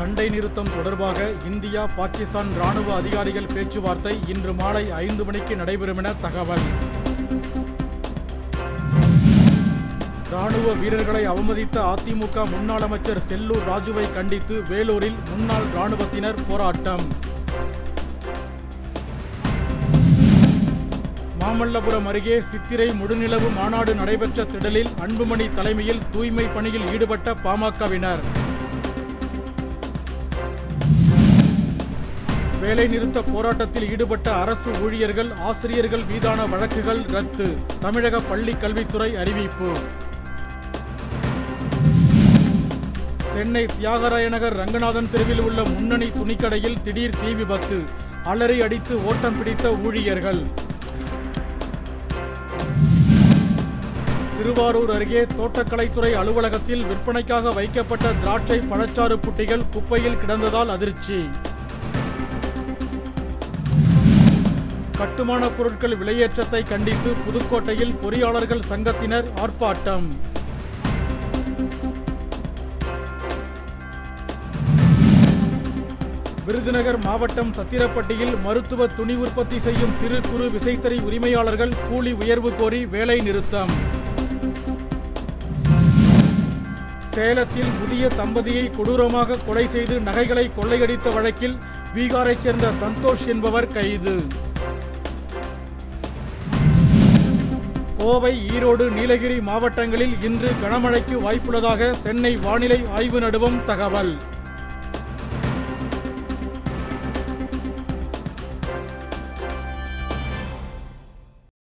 சண்டை நிறுத்தம் தொடர்பாக இந்தியா பாகிஸ்தான் ராணுவ அதிகாரிகள் பேச்சுவார்த்தை இன்று மாலை ஐந்து மணிக்கு நடைபெறும் என தகவல். ராணுவ வீரர்களை அவமதித்த அதிமுக முன்னாள் அமைச்சர் செல்லூர் ராஜுவை கண்டித்து வேலூரில் முன்னாள் ராணுவத்தினர் போராட்டம். மாமல்லபுரம் அருகே சித்திரை முழுநிலவு மாநாடு நடைபெற்ற திடலில் அன்புமணி தலைமையில் தூய்மை பணியில் ஈடுபட்ட பாமகவினர். வேலைநிறுத்த போராட்டத்தில் ஈடுபட்ட அரசு ஊழியர்கள் ஆசிரியர்கள் மீதான வழக்குகள் ரத்து. தமிழக பள்ளிக் கல்வித்துறை அறிவிப்பு. சென்னை தியாகராய நகர் ரங்கநாதன் தெருவில் உள்ள முன்னணி துணிக்கடையில் திடீர் தீ விபத்து. அலறி அடித்து ஓட்டம் பிடித்த ஊழியர்கள். திருவாரூர் அருகே தோட்டக்கலைத்துறை அலுவலகத்தில் விற்பனைக்காக வைக்கப்பட்ட திராட்சை பழச்சாறு புட்டிகள் குப்பையில் கிடந்ததால் அதிர்ச்சி. கட்டுமான பொருட்கள் விலையேற்றத்தை கண்டித்து புதுக்கோட்டையில் பொறியாளர்கள் சங்கத்தினர் ஆர்ப்பாட்டம். விருதுநகர் மாவட்டம் சத்திரப்பட்டியில் மருத்துவ துணி உற்பத்தி செய்யும் சிறு குறு விசைத்தறி உரிமையாளர்கள் கூலி உயர்வு கோரி வேலை நிறுத்தம். சேலத்தில் புதிய தம்பதியை கொடூரமாக கொலை செய்து நகைகளை கொள்ளையடித்த வழக்கில் பீகாரைச் சேர்ந்த சந்தோஷ் என்பவர் கைது. கோவை ஈரோடு நீலகிரி மாவட்டங்களில் இன்று கனமழைக்கு வாய்ப்புள்ளதாக சென்னை வானிலை ஆய்வு நடுவம் தகவல்.